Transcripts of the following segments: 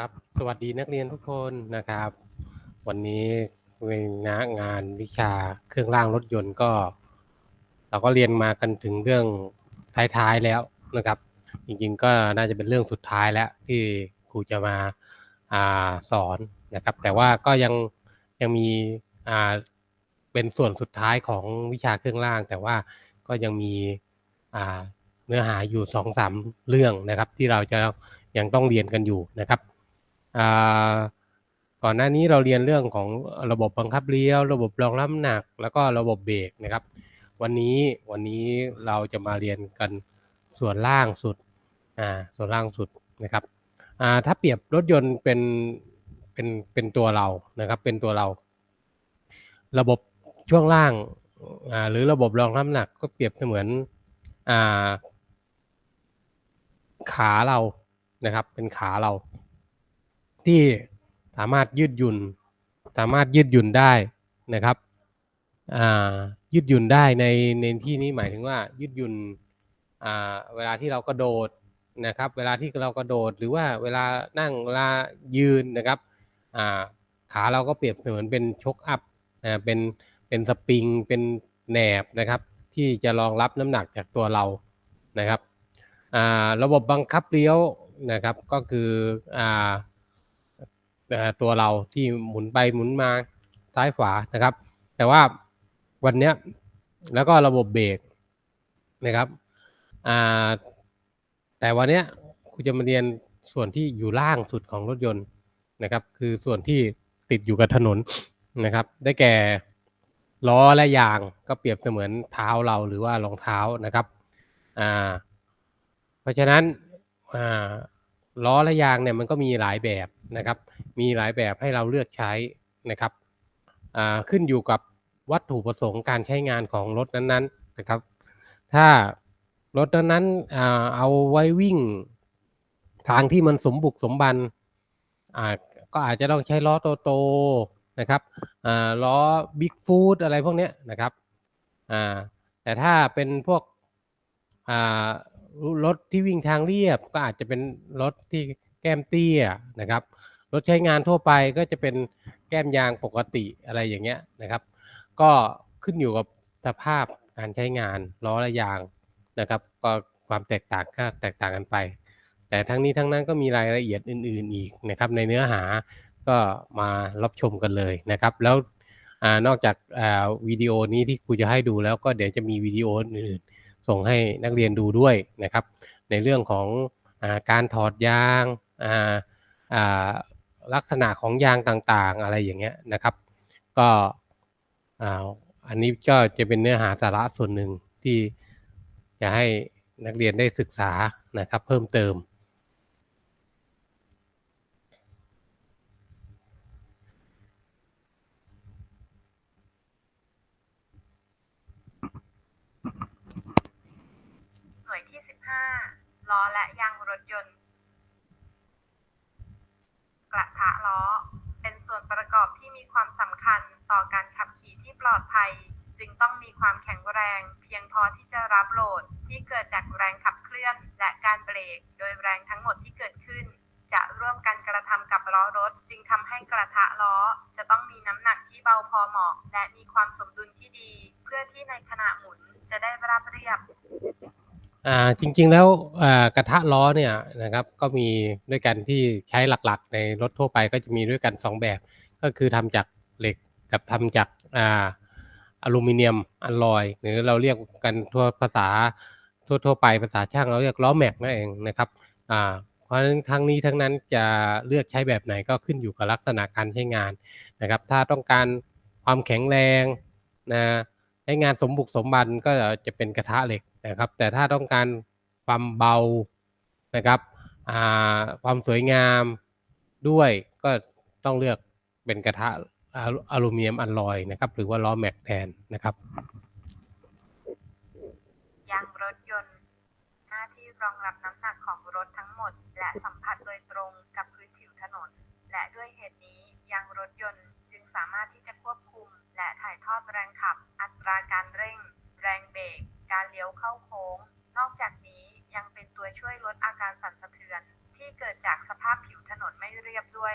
ครับ สวัสดีนักเรียนทุกคนนะครับ วันนี้ในงานงานวิชาเครื่องร่างรถยนต์ก็ เราก็เรียนมากันถึงเรื่องท้ายๆแล้วนะครับ จริงๆก็น่าจะเป็นเรื่องสุดท้ายแล้วที่ครูจะมาอาสอนนะครับ แต่ว่าก็ยังยังมีอ่าเป็นส่วนสุดท้ายของวิชาเครื่องร่าง แต่ว่าก็ยังมีอ่าเนื้อหาอยู่สองสามเรื่องนะครับ ที่เราจะยังต้องเรียนกันอยู่นะครับ ก่อนหน้านี้เราเรียนเรื่องของระบบบังคับเลี้ยว ระบบรองรับหนัก แล้วก็ระบบเบรกนะครับ วันนี้วันนี้เราจะมาเรียนกันส่วนล่างสุดอ่าส่วนล่างสุดนะครับอ่าถ้าเปรียบรถยนต์เป็นเป็นเป็นตัวเรานะครับ เป็นตัวเรา ระบบช่วงล่างอ่าหรือระบบรองรับหนักก็เปรียบเสมือนอ่าขาเรานะครับ เป็นขาเรา ที่สามารถยืดหยุ่น สามารถยืดหยุ่นได้นะครับยืดหยุ่นได้ในในที่นี้หมายถึงว่ายืดหยุ่นเวลาที่เรากระโดดนะครับ เวลาที่เรากระโดดหรือว่าเวลานั่งเวลายืนนะครับขาเราก็เปรียบเสมือนเป็นชกอัพเป็นเป็นสปริงเป็นแหนบนะครับ ที่จะรองรับน้ำหนักจากตัวเรานะครับระบบบังคับเลี้ยวนะครับก็คืออ ตัวเราที่หมุนไปหมุนมาซ้ายขวานะครับ แต่ว่าวันเนี้ยแล้วก็ระบบเบรกนะครับอ่าแต่วันเนี้ยครูจะมาเรียนส่วนที่อยู่ล่างสุดของรถยนต์นะครับ คือส่วนที่ติดอยู่กับถนนนะครับ ได้แก่ล้อและยางก็เปรียบเสมือนเท้าเราหรือว่ารองเท้านะครับอ่าเพราะฉะนั้นอ่าล้อและยางเนี่ยมันก็มีหลายแบบ นะครับ มีหลายแบบให้เราเลือกใช้นะครับอ่าขึ้นอยู่กับวัตถุประสงค์การใช้งานของรถนั้นๆนะครับ ถ้ารถนั้นๆอ่าเอาไว้วิ่งทางที่มันสมบุกสมบันอ่าก็อาจจะต้องใช้ล้อโตๆนะครับอ่าล้อบิ๊กฟูดอะไรพวกนี้นะครับอ่าแต่ถ้าเป็นพวกอ่ารถที่วิ่งทางเรียบก็อาจจะเป็นรถที่ แก้มเตี้ยนะครับรถใช้งานทั่วไปก็จะเป็นแก้มยางปกติอะไรอย่างเงี้ยนะครับ ก็ขึ้นอยู่กับสภาพการใช้งานล้อและยางนะครับ ก็ความแตกต่างก็แตกต่างกันไป แต่ทั้งนี้ทั้งนั้นก็มีรายละเอียดอื่น ๆอีกนะครับ ในเนื้อหาก็มารับชมกันเลยนะครับ แล้วอนอกจากวิดีโอนี้ที่ครูจะให้ดูแล้วก็เดี๋ยวจะมีวิดีโออื่นๆส่งให้นักเรียนดูด้วยนะครับ ในเรื่องของอการถอดยาง ลักษณะของยางต่างๆ อะไรอย่างเงี้ยนะครับ ก็อันนี้ก็จะเป็นเนื้อหาสาระส่วนหนึ่งที่จะให้นักเรียนได้ศึกษานะครับเพิ่มเติม หน่วยที่ 15 ล้อและยางรถยนต์ ก ระล้อ เป็นส่วนประกอบที่มีความสำคัญต่อการขับขี่ที่ปลอดภัย จึงต้องมีความแข็งแรง เพียงพอที่จะรับโหลดที่เกิดจากแรงขับเคลื่อน และการเบรก โดยแรงทั้งหมดที่เกิดขึ้น จะร่วมกันกระทำกับล้อรถ จึงทำให้กระทะล้อ จะต้องมีน้ำหนักที่เบาพอเหมาะ และมีความสมดุลที่ดี เพื่อที่ในขณะหมุนจะได้ราบเรียบอ่า จริงๆแล้วกระทะล้อเนี่ยนะครับก็มีด้วยกันที่ใช้หลักๆ ในรถทั่วไปก็จะมีด้วยกันสองแบบ ก็คือทำจากเหล็กกับทำจากอ่าอลูมิเนียมอลลอยหรือเราเรียกกันทั่วภาษาทั่วๆไปภาษาช่างเราเรียกล้อแม็กนั่นเองนะครับอ่าเพราะฉะนั้นทั้งนี้ทั้งนั้นจะเลือกใช้แบบไหนก็ขึ้นอยู่กับลักษณะการใช้งานนะครับ ถ้าต้องการความแข็งแรงนะ ใช้งานสมบุกสมบันก็จะเป็นกระทะเหล็กนะครับ แต่ถ้าต้องการความเบานะครับความสวยงามด้วยก็ต้องเลือกเป็นกระทะอลูมิเนียมอัลลอยนะครับ หรือว่าล้อแม็กแทนนะครับยางรถยนต์ หน้าที่รองรับน้ำหนักของรถทั้งหมด และสัมผัสโดยตรงกับพื้นผิวถนน และด้วยเหตุนี้ยางรถยนต์จึงสามารถที่จะ และถ่ายทอดแรงขับ อัตราการเร่ง แรงเบรก การเลี้ยวเข้าโค้ง นอกจากนี้ยังเป็นตัวช่วยลดอาการสั่นสะเทือน ที่เกิดจากสภาพผิวถนนไม่เรียบด้วย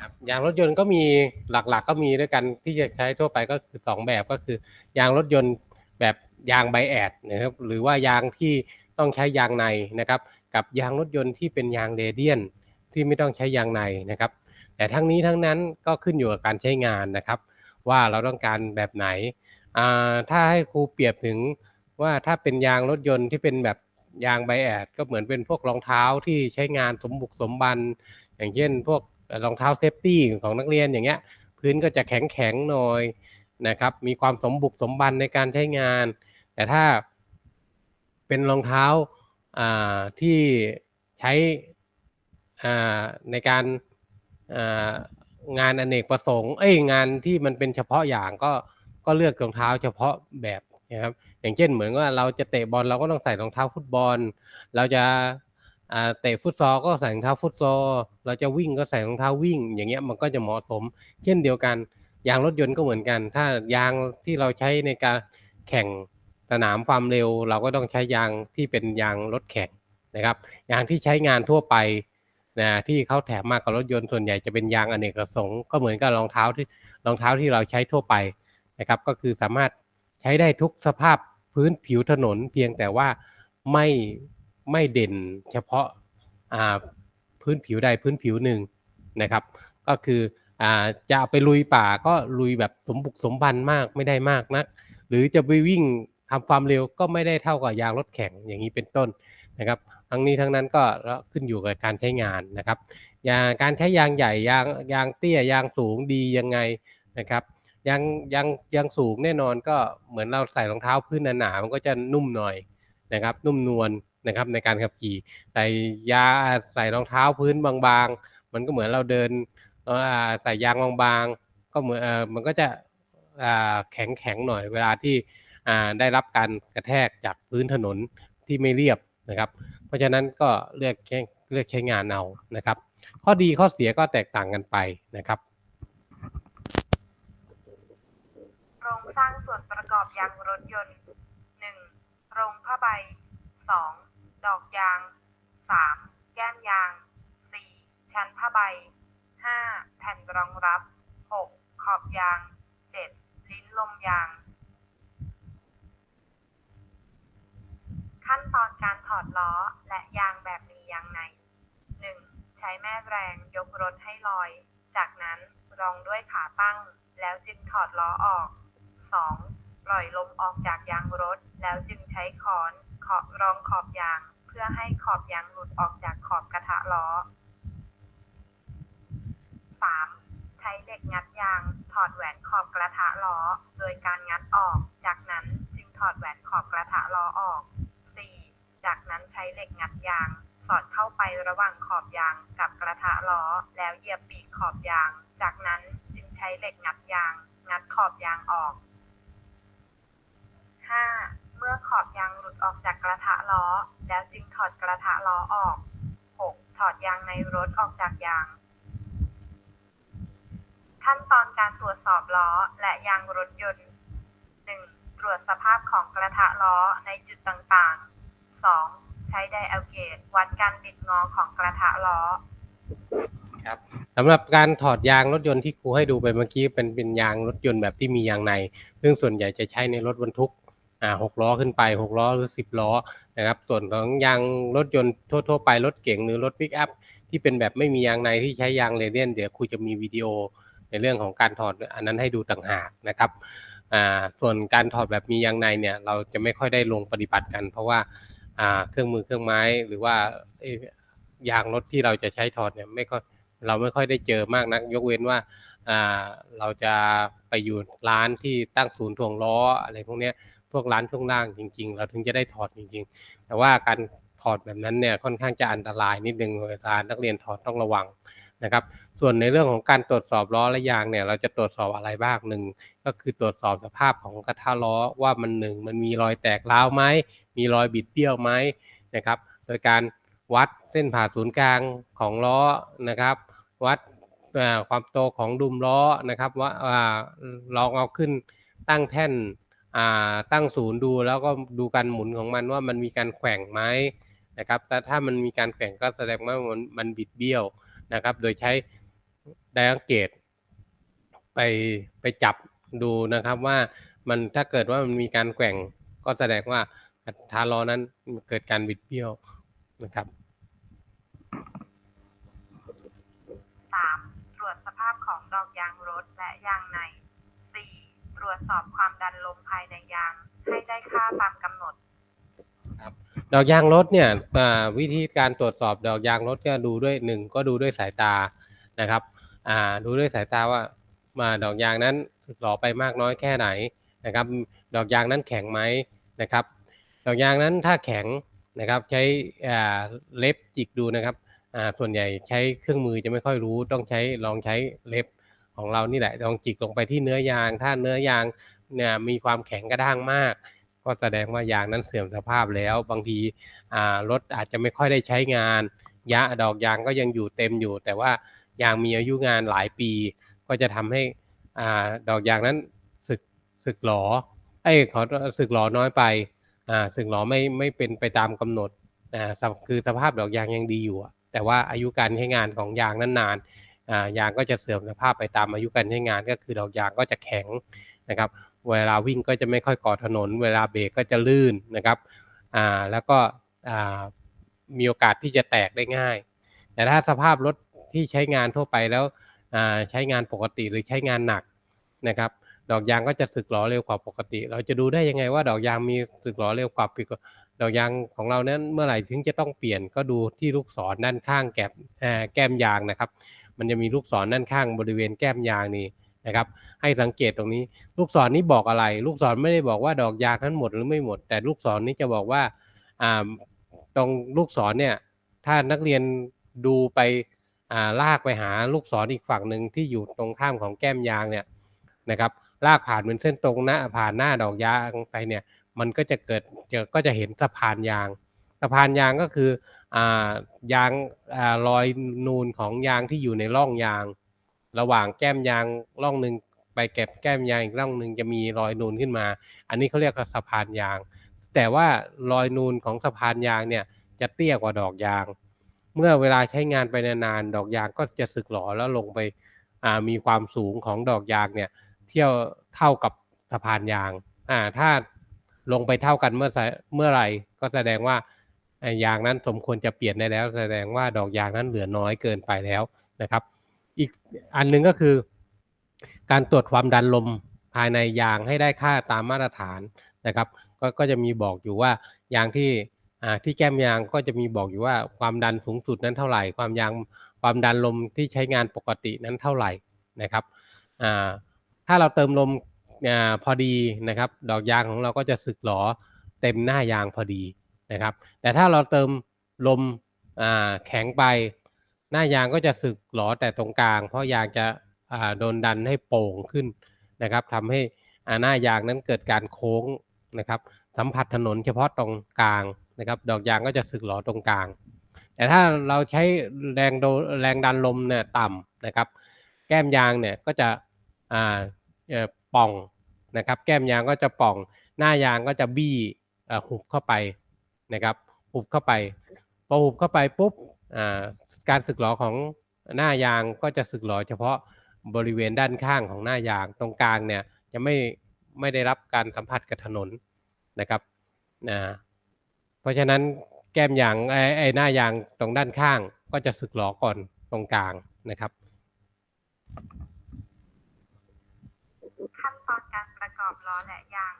ครับยางรถยนต์ก็มีหลักๆก็มีด้วยกันที่จะใช้ทั่วไปก็คือสองแบบก็คือ ยางรถยนต์แบบยางไบแอดนะครับหรือว่ายางที่ต้องใช้ยางในนะครับ กับยางรถยนต์ที่เป็นยางเรเดียนที่ไม่ต้องใช้ยางในนะครับ แต่ทั้งนี้ทั้งนั้นก็ขึ้นอยู่กับการใช้งานนะครับ ว่าเราต้องการแบบไหน ถ้าให้ครูเปรียบถึงว่าถ้าเป็นยางรถยนต์ที่เป็นแบบยางไบแอดก็เหมือนเป็นพวกรองเท้าที่ใช้งานสมบุกสมบัน อย่างเช่น พวกรองเท้าเซฟตี้ของนักเรียนอย่างเงี้ย พื้นก็จะแข็งแข็งๆหน่อยนะครับ มีความสมบุกสมบันในการใช้งาน แต่ถ้าเป็นรองเท้าที่ใช้ในการ งานอเนกประสงค์ เอ้ยงานที่มันเป็นเฉพาะอย่างก็ก็เลือกรองเท้าเฉพาะแบบนะครับ อย่างเช่นเหมือนว่าเราจะเตะบอลเราก็ต้องใส่รองเท้าฟุตบอล เราจะเตะฟุตซอลก็ใส่รองเท้าฟุตซอล เราจะวิ่งก็ใส่รองเท้าวิ่ง อย่างเงี้ยมันก็จะเหมาะสม เช่นเดียวกัน ยางรถยนต์ก็เหมือนกัน ถ้ายางที่เราใช้ในการแข่งสนามความเร็ว เราก็ต้องใช้ยางที่เป็นยางรถแข่งนะครับ ยางที่ใช้งานทั่วไป นะที่เขาแถมมากับรถยนต์ส่วนใหญ่จะเป็นยางอเนกประสงค์ก็เหมือนกับรองเท้าที่รองเท้าที่เราใช้ทั่วไปนะครับ ก็คือสามารถใช้ได้ทุกสภาพพื้นผิวถนน เพียงแต่ว่าไม่ไม่เด่นเฉพาะาพื้นผิวใดพื้นผิวหนึ่งนะครับ ก็คืออจะไปลุยป่าก็ลุยแบบสมบุกสมบันมากไม่ได้มากนัก หรือจะไปวิ่งทำความเร็วก็ไม่ได้เท่ากับยางรถแข่งอย่างนี้เป็นต้น นะครับทั้งนี้ทั้งนั้นก็ขึ้นอยู่กับการใช้งานนะครับยางการใช้ยางใหญ่ยางยางเตี้ยยางสูงดียังไงนะครับยางยางยางสูงแน่นอนก็เหมือนเราใส่รองเท้าพื้นหนาๆมันก็จะนุ่มหน่อยนะครับ นุ่มนวลนะครับในการขับขี่แต่ยาใส่รองเท้าพื้นบางๆ มันก็เหมือนเราเดินใส่ยางบางๆก็เหมือนมันก็จะแข็งแข็งหน่อยเวลาที่ได้รับการกระแทกจากพื้นถนนที่ไม่เรียบ นะครับ เพราะฉะนั้นก็เลือกใช้เลือกใช้งานเอานะครับ ข้อดีข้อเสียก็แตกต่างกันไปนะครับโครงสร้างส่วนประกอบยางรถยนต์ 1. โรงผ้าใบ 2. ดอกยาง 3. แก้มยาง 4. ชั้นผ้าใบ 5. แผ่นรองรับ 6. ขอบยาง 7. ลิ้นลมยาง ตอนการถอดล้อและยางแบบมียางใน 1. ใช้แม่แรงยกรถให้ลอย จากนั้นรองด้วยขาตั้ง แล้วจึงถอดล้อออก 2. ปล่อยลมออกจากยางรถ แล้วจึงใช้ค้อนเคาะรองขอบยาง เพื่อให้ขอบยางหลุดออกจากขอบกระทะล้อ 3. ใช้เหล็กงัดยาง ถอดแหวนขอบกระทะล้อ โดยการงัดออก จากนั้นจึงถอดแหวนขอบกระทะล้อออก ช้เหล็กงัดยาง สอดเข้าไประหว่างขอบยางกับกระทะล้อ แล้วเหยียบปีกขอบยาง จากนั้นจึงใช้เหล็กงัดยาง งัดขอบยางออก 5. เมื่อขอบยางหลุดออกจากกระทะล้อ แล้วจึงถอดกระทะล้อออก 6. ถอดยางในรถออกจากยาง ขั้นตอนการตรวจสอบล้อและยางรถยนต์ 1. ตรวจสภาพของกระทะล้อในจุดต่างๆ 2. ใช้ไดอะเกจวัดการบิดงอของกระทะล้อ ครับสำหรับการถอดยางรถยนต์ที่ครูให้ดูไปเมื่อกี้เป็นเป็นยางรถยนต์แบบที่มียางใน ซึ่งส่วนใหญ่จะใช้ในรถบรรทุกอ่าหกล้อขึ้นไปหกล้อหรือสิบล้อนะครับส่วนของยางรถยนต์ทั่ว ๆ ไปรถเก๋งหรือรถปิกอัพที่เป็นแบบไม่มียางในที่ใช้ยางเรเดียนเดี๋ยวครูจะมีวิดีโอในเรื่องของการถอดอันนั้นให้ดูต่างหากนะครับอ่าส่วนการถอดแบบมียางในเนี่ยเราจะไม่ค่อยได้ลงปฏิบัติกัน เพราะว่าอ่า เครื่องมือเครื่องไม้หรือว่ายางรถที่เราจะใช้ถอดเนี่ยไม่ค่อยเราไม่ค่อยได้เจอมากนักยกเว้นว่าเราจะไปอยู่ร้านที่ตั้งศูนย์ทวงล้ออะไรพวกนี้พวกร้านช่วงล่างจริง ๆ เราถึงจะได้ถอดจริง ๆ แต่ว่าการถอดแบบนั้นเนี่ยค่อนข้างจะอันตรายนิดนึงเวลานักเรียนถอดต้องระวัง นะครับ ส่วนในเรื่องของการตรวจสอบล้อและยางเนี่ย เราจะตรวจสอบอะไรบ้างหนึ่งก็คือตรวจสอบสภาพของกระทะล้อว่ามันหนึ่งมันมีรอยแตกร้าวไหมมีรอยบิดเบี้ยวไหมนะครับ โดยการวัดเส้นผ่าศูนย์กลางของล้อนะครับ วัดความโตของดุมล้อนะครับว่าลองเอาขึ้นตั้งแท่นตั้งศูนย์ดูแล้วก็ดูการหมุนของมันว่ามันมีการแขว่งไหมนะครับแต่ถ้ามันมีการแกว่งก็แสดงว่ามันมันบิดเบี้ยว นะครับ โดยใช้ไดอังเกตไปไปจับดูนะครับว่ามันถ้าเกิดว่ามันมีการแกว่งก็แสดงว่าทาล้อนั้นเกิดการบิดเบี้ยวนะครับ 3. ตรวจสภาพของดอกยางรถและยางใน 4. ตรวจสอบความดัน ดอกยางรถเนี่ยวิธีการตรวจสอบดอกยางรถก็ดูด้วยหนึ่งก็ดูด้วยสายตานะครับดูด้วยสายตาว่ามาดอกยางนั้นหล่อไปมากน้อยแค่ไหนนะครับ ดอกยางนั้นแข็งไหมนะครับ ดอกยางนั้นถ้าแข็งนะครับใช้เล็บจิกดูนะครับส่วนใหญ่ใช้เครื่องมือจะไม่ค่อยรู้ต้องใช้ลองใช้เล็บของเรานี่แหละลองจิกลงไปที่เนื้อยาง ถ้าเนื้อยางเนี่ยมีความแข็งกระด้างมาก ก็แสดงว่ายางนั้นเสื่อมสภาพแล้ว บางทีรถอาจจะไม่ค่อยได้ใช้งานยะดอกยางก็ยังอยู่เต็มอยู่ แต่ว่ายางมีอายุงานหลายปี ก็จะทำให้อดอกยางนั้นสึกสึกหลอเอ้ขอสึกหลอน้อยไปสึกหลอไม่ไม่เป็นไปตามกำหนดคือสภาพดอกยางยังดีอยู่ แต่ว่าอายุการใช้งานของยางนั้นนานยางก็จะเสื่อมสภาพไปตามอายุการใช้งานก็คือดอกยางก็จะแข็งนะครับ เวลาวิ่งก็จะไม่ค่อยก่อถนน เวลาเบรกก็จะลื่นนะครับอ่าแล้วก็อ่ามีโอกาสที่จะแตกได้ง่าย แต่ถ้าสภาพรถที่ใช้งานทั่วไปแล้วอ่าใช้งานปกติหรือใช้งานหนักนะครับ ดอกยางก็จะสึกหรอเร็วกว่าปกติ เราจะดูได้ยังไงว่าดอกยางมีสึกหรอเร็วกว่าปกติดอกยางของเรานั้นเมื่อไหร่ถึงจะต้องเปลี่ยนก็ดูที่ลูกศรด้านข้างแก้มแก้มยางนะครับ มันจะมีลูกศรด้านข้างบริเวณแก้มยางนี่ นะครับ ให้สังเกตตรงนี้ ลูกศรนี้บอกอะไร ลูกศรไม่ได้บอกว่าดอกยางนั้นหมดหรือไม่หมด แต่ลูกศรนี้จะบอกว่าตรงลูกศรเนี่ย ถ้านักเรียนดูไปาลากไปหาลูกศรอีกฝั่งหนึ่งที่อยู่ตรงข้ามของแก้มยางเนี่ยนะครับ ลากผ่านเป็นเส้นตรงหน้าผ่านหน้าดอกยางไปเนี่ย มันก็จะเกิดจะก็จะเห็นสะพานยางสะพานยางก็คืออายางอารอยนูนของยางที่อยู่ในร่องยาง ระหว่างแก้มยางร่องหนึ่งไปเก็บแก้มยางอีกร่องหนึ่งจะมีรอยนูนขึ้นมา อันนี้เขาเรียกว่าสะพานยาง แต่ว่ารอยนูนของสะพานยางเนี่ยจะเตี้ยกว่าดอกยาง เมื่อเวลาใช้งานไปนานๆดอกยางก็จะสึกหรอแล้วลงไปมีความสูงของดอกยางเนี่ยเที่ยวเท่ากับสะพานยางอ่าถ้าลงไปเท่ากันเมื่อไสเมื่อไหร่ก็แสดงว่ายางนั้นสมควรจะเปลี่ยนได้แล้ว แสดงว่าดอกยางนั้นเหลือน้อยเกินไปแล้วนะครับ อีกอันหนึงก็คือ การตรวจความดันลมภายในยางให้ได้ค่าตามมาตรฐานนะครับก็ก็จะมีบอกอยู่ว่ายางที่ที่แก้มยางก็จะมีบอกอยู่ว่าความดันสูงสุดนั้นเท่าไหร่ ความยางความดันลมที่ใช้งานปกตินั้นเท่าไหร่นะครับถ้าเราเติมลมอพอดีนะครับ ดอกยางของเราก็จะสึกหรอเต็มหน้ายางพอดีนะครับ แต่ถ้าเราเติมลมแข็งไป หน้ายางก็จะสึกหรอแต่ตรงกลาง เพราะยางจะโดนดันให้โป่งขึ้นนะครับทำให้หน้ายางนั้นเกิดการโค้งนะครับ สัมผัสถนนเฉพาะตรงกลางนะครับ ดอกยางก็จะสึกหรอตรงกลาง แต่ถ้าเราใช้แรงโดแรงดันลมเนี่ยต่ำนะครับ แก้มยางเนี่ยก็จะอ่าป่องนะครับ แก้มยางก็จะป่อง หน้ายางก็จะบี้หุบเข้าไปนะครับ หุบเข้าไป พอหุบเข้าไปปุ๊บ การสึกหรอของหน้ายางก็จะสึกหรอเฉพาะบริเวณด้านข้างของหน้ายางตรงกลางเนี่ยจะไม่ไม่ได้รับการสัมผัสกับถนนนะครับนะเพราะฉะนั้นแก้มยางไอ้ไอหน้ายางตรงด้านข้างก็จะสึกหรอก่อนตรงกลางนะครับขั้นตอนการประกอบล้อและยาง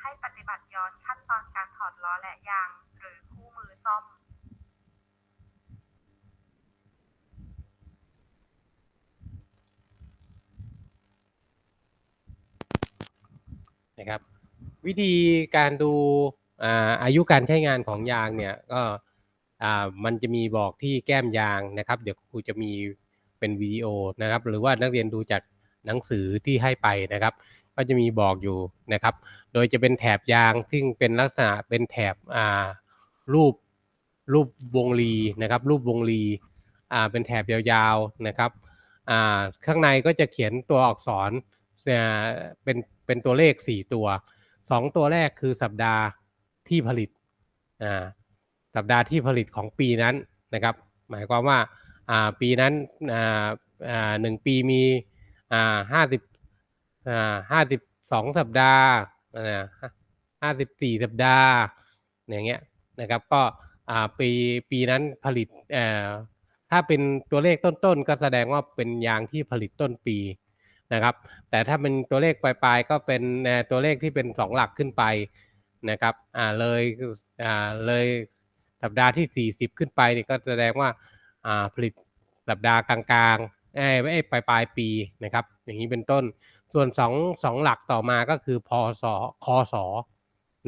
ให้ปฏิบัติย้อนขั้นตอนการถอดล้อและยาง หรือคู่มือซ่อม นะครับ วิธีการดูอายุการใช้งานของยางเนี่ยก็มันจะมีบอกที่แก้มยางนะครับ เดี๋ยวครูจะมีเป็นวิดีโอนะครับ หรือว่านักเรียนดูจากหนังสือที่ให้ไปนะครับ ก็จะมีบอกอยู่นะครับ โดยจะเป็นแถบยางซึ่งเป็นลักษณะเป็นแถบรูปรูปวงรีนะครับ รูปวงรีเป็นแถบยาวๆนะครับข้างในก็จะเขียนตัวอักษรเป็น เป็นตัวเลขสี่ตัวสองตัวแรกคือสัปดาห์ที่ผลิตอ่าสัปดาห์ที่ผลิตของปีนั้นนะครับ หมายความว่าอ่าปีนั้นอ่าอ่าหนึ่งปีมีอ่าห้าสิบอ่าห้าสิบสองสัปดาห์ห้าสิบสี่สัปดาห์อย่างเงี้ยนะครับก็อ่าปีปีนั้นผลิตเอ่อถ้าเป็นตัวเลขต้นๆ ก็แสดงว่าเป็นยางที่ผลิตต้นปี นะครับ แต่ถ้าเป็นตัวเลขปลายๆก็เป็นตัวเลขที่เป็นสองหลักขึ้นไปนะครับอ่าเลยอ่าเลยสัปดาห์ที่ 40 ขึ้นไปนี่ก็แสดงว่าอ่าผลิตสัปดาห์กลางๆเอ้ไม่ปลายปลายปีนะครับ อย่างนี้เป็นต้น ส่วนสองสองหลักต่อมาก็คือพศคศ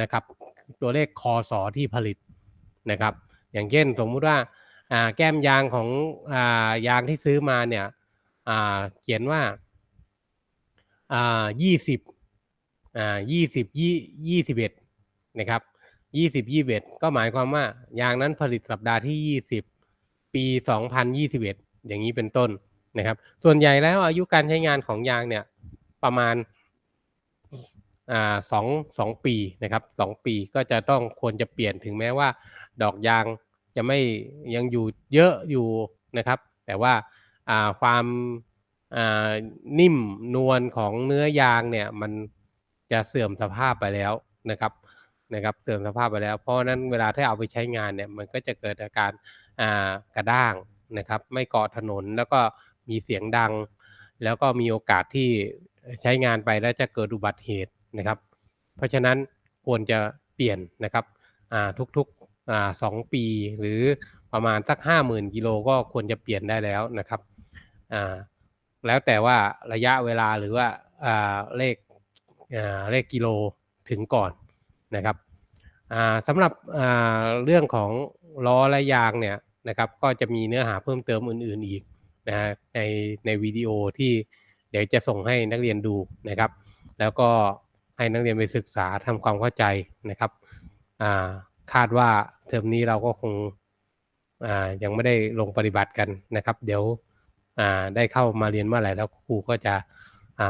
นะครับ ตัวเลขคศที่ผลิตนะครับ อย่างเช่นสมมุติว่าอ่าแก้มยางของอ่ายางที่ซื้อมาเนี่ยอ่าเขียนว่า อ่ายี่สิบอ่ายี่สิบยี่ยี่สิบเอ็ดนะครับยี่สิบยี่สิบเอ็ดก็หมายความว่ายางนั้นผลิตสัปดาห์ที่ยี่สิบปีสองพันยี่สิบเอ็ดอย่างนี้เป็นต้นนะครับ ส่วนใหญ่แล้วอายุการใช้งานของยางเนี่ยประมาณอ่าสองสองปีนะครับสองปีก็จะต้องควรจะเปลี่ยนถึงแม้ว่า ดอกยางจะไม่ยังอยู่เยอะอยู่นะครับ แต่ว่าอ่าความ นิ่มนวลของเนื้อยางเนี่ยมันจะเสื่อมสภาพไปแล้วนะครับนะครับเสื่อมสภาพไปแล้ว เพราะนั้นเวลาที่เอาไปใช้งานเนี่ยมันก็จะเกิดอาการกระด้างนะครับ ไม่เกาะถนนแล้วก็มีเสียงดัง แล้วก็มีโอกาสที่ใช้งานไปแล้วจะเกิดอุบัติเหตุนะครับ เพราะฉะนั้นควรจะเปลี่ยนนะครับทุกๆสองปี หรือประมาณสักห้าหมื่นกิโลก็ควรจะเปลี่ยนได้แล้วนะครับ แล้วแต่ว่าระยะเวลาหรือว่าเลขเลขกิโลถึงก่อนนะครับสำหรับเรื่องของล้อและยางเนี่ยนะครับก็จะมีเนื้อหาเพิ่มเติมอื่นๆอีกนะฮะในในวิดีโอที่เดี๋ยวจะส่งให้นักเรียนดูนะครับ แล้วก็ให้นักเรียนไปศึกษาทำความเข้าใจนะครับาคาดว่าเทอมนี้เราก็คงยังไม่ได้ลงปฏิบัติกันนะครับ เดี๋ยว ได้เข้ามาเรียนเมื่อไหร่แล้วครูก็จะ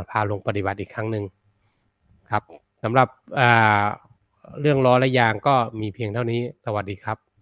าพาลงปฏิบัติอีกครั้งหนึ่งครับสำหรับเรื่องล้อและยางก็มีเพียงเท่านี้สวัสดีครับ